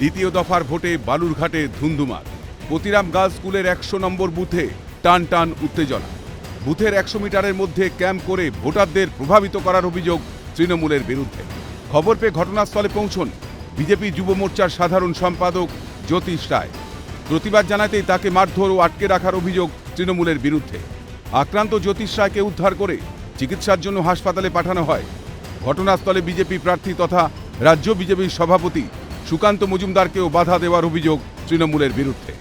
দ্বিতীয় দফার ভোটে বালুরঘাটে ধুন্ধুমার। পতিরাম গার্লস স্কুলের একশো নম্বর বুথে টান টান উত্তেজনা। বুথের একশো মিটারের মধ্যে ক্যাম্প করে ভোটারদের প্রভাবিত করার অভিযোগ তৃণমূলের বিরুদ্ধে। খবর পেয়ে ঘটনাস্থলে পৌঁছন বিজেপি যুব মোর্চার সাধারণ সম্পাদক জ্যোতিষ রায়। প্রতিবাদ জানাতেই তাকে মারধর ও আটকে রাখার অভিযোগ তৃণমূলের বিরুদ্ধে। আক্রান্ত জ্যোতিষ রায়কে উদ্ধার করে চিকিৎসার জন্য হাসপাতালে পাঠানো হয়। ঘটনাস্থলে বিজেপি প্রার্থী তথা রাজ্য বিজেপির সভাপতি সুকান্ত মজুমদারকেও বাধা দেওয়ার অভিযোগ তৃণমূলের বিরুদ্ধে।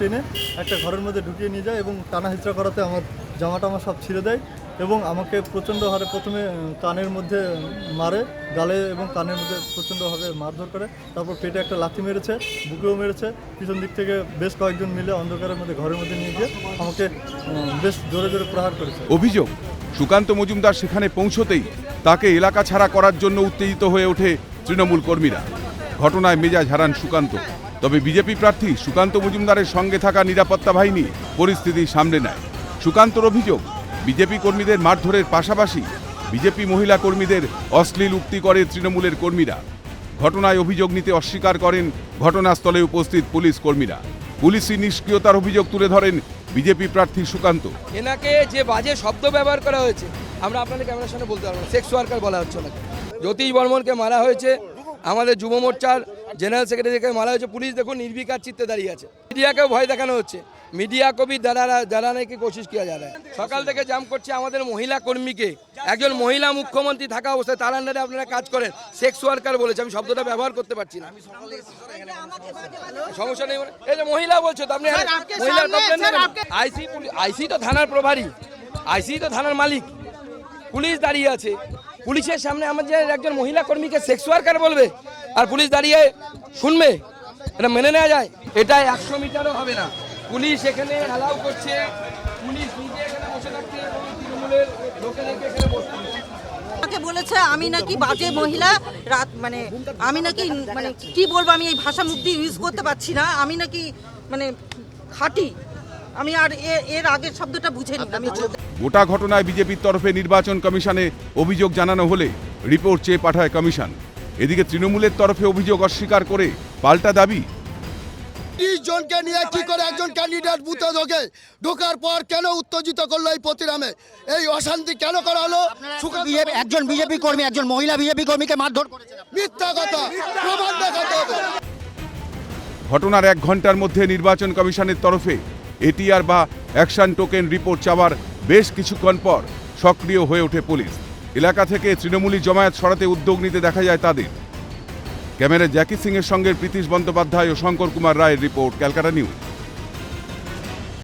টেনে একটা ঘরের মধ্যে ঢুকিয়ে নিয়ে যায় এবং টানা হিচড়া করাতে আমার জামাটা আমার সব ছিঁড়ে দেয়। এবং আমাকে প্রচণ্ড হারে প্রথমে কানের মধ্যে মারে, গালে এবং কানের মধ্যে প্রচণ্ডভাবে মারধর করে। তারপর পেটে একটা লাথি মেরেছে, বুকেও মেরেছে। পিছন দিক থেকে বেশ কয়েকজন মিলে অন্ধকারের মধ্যে ঘরের মধ্যে নিয়ে গিয়ে আমাকে বেশ জোরে জোরে প্রহার করেছে। অভিযোগ, সুকান্ত মজুমদার সেখানে পৌঁছতেই তাকে এলাকা ছাড়া করার জন্য উত্তেজিত হয়ে ওঠে তৃণমূল কর্মীরা। ঘটনায় মেজাজ হারান সুকান্ত। তবে বিজেপি প্রার্থী সুকান্ত মজুমদারের সঙ্গে থাকা নিরাপত্তা বাহিনী পরিস্থিতি সামলে নেয়। সুকান্তর অভিযোগ বিজেপি কর্মীদের মারধরের পাশাপাশি বিজেপি মহিলা কর্মীদের অশ্লীল উক্তি করে তৃণমূলের কর্মীরা। ঘটনায় অভিযোগ নিতে অস্বীকার করেন ঘটনাস্থলে উপস্থিত পুলিশ কর্মীরা। পুলিশি নিষ্ক্রিয়তার অভিযোগ তুলে ধরেন বিজেপি প্রার্থী সুকান্ত। এনাকে যে বাজে শব্দ ব্যবহার করা হয়েছে, আমরা আপনাদের ক্যামেরার সামনে বলতে পারব সেক্স ওয়ার্কার বলা হচ্ছে ওনাকে। জ্যোতিষ বর্মনকে মারা হয়েছে। আমাদের যুব মোর্চার জেনারেল সেক্রেটারিকে মারা হয়েছে পুলিশ দেখুন নির্বিকার চিত্তে দাঁড়িয়ে আছে। মিডিয়াকেও ভয় দেখানো হচ্ছে। মিডিয়া কবি দ্বারা দাঁড়ানে কি কোশিশ কিয়া যা সকাল থেকে জাম করছে আমাদের মহিলা কর্মীকে। একজন মহিলা মুখ্যমন্ত্রী থাকা অবস্থায় তার আন্ডারে আপনারা কাজ করেন। সেক্স ওয়ার্কার বলেছে আমি শব্দটা ব্যবহার করতে পারছি না। সমস্যা নেই মানে- এই যে মহিলা বলছো তো আপনি মহিলার কমপ্লেন আইসি আইসি তো থানার প্রভারী। আইসি তো থানার মালিক। পুলিশ দাঁড়িয়ে আছে। পুলিশের সামনে আমাদের একজন মহিলা কর্মীকে সেক্স ওয়ার্কার বলবে। আর পুলিশ দাঁড়িয়ে শুনবে? এটা মেনে নেওয়া যায়? এটা একশো মিটারও হবে না। পুলিশ এখানে অ্যালাউ করছে। পুলিশ নিজে এখানে বসে থাকছে তৃণমূলের লোকেদেরকে এখানে বসতে আমাকে বলেছে আমি নাকি বাজে মহিলা। রাত মানে আমি নাকি মানে কি বলব আমি এই ভাষা মুক্তি ইউজ করতে পারছি না। আমি নাকি মানে খাঁটি। আমি আর এ- এর আগের শব্দটা বুঝেনি আমি গোটা ঘটনায় বিজেপির তরফে নির্বাচন কমিশনে অভিযোগ জানানো হলে রিপোর্ট চেয়ে পাঠায় কমিশন। এদিকে তৃণমূলের তরফে অভিযোগ অস্বীকার করে পাল্টা দাবি। তিরিশ জনকে নিয়ে কি করে একজন ক্যান্ডিডেট বুথে ঢোকে? ঢোকার পর কেন উত্তেজিত করল এই প্রতিরামে? এই অশান্তি কেন করা হলো? একজন বিজেপি কর্মী একজন মহিলা বিজেপি কর্মীকে মারধর করেছে মিথ্যা কথা প্রমাণ দেখাতে হবে। ঘটনার এক ঘণ্টার মধ্যে নির্বাচন কমিশনের তরফে এটিআর বা অ্যাকশন টোকেন রিপোর্ট চাওয়ার বেশ কিছুক্ষণ পর সক্রিয় হয়ে ওঠে পুলিশ। এলাকা থেকে তৃণমূলী জমায়েত সরাতে উদ্যোগ নিতে দেখা যায় তাদের। ক্যামেরা জ্যাকি সিংয়ের সঙ্গে প্রীতিশ বন্দ্যোপাধ্যায় ও শঙ্কর কুমার রায়ের রিপোর্ট, ক্যালকাটা নিউজ।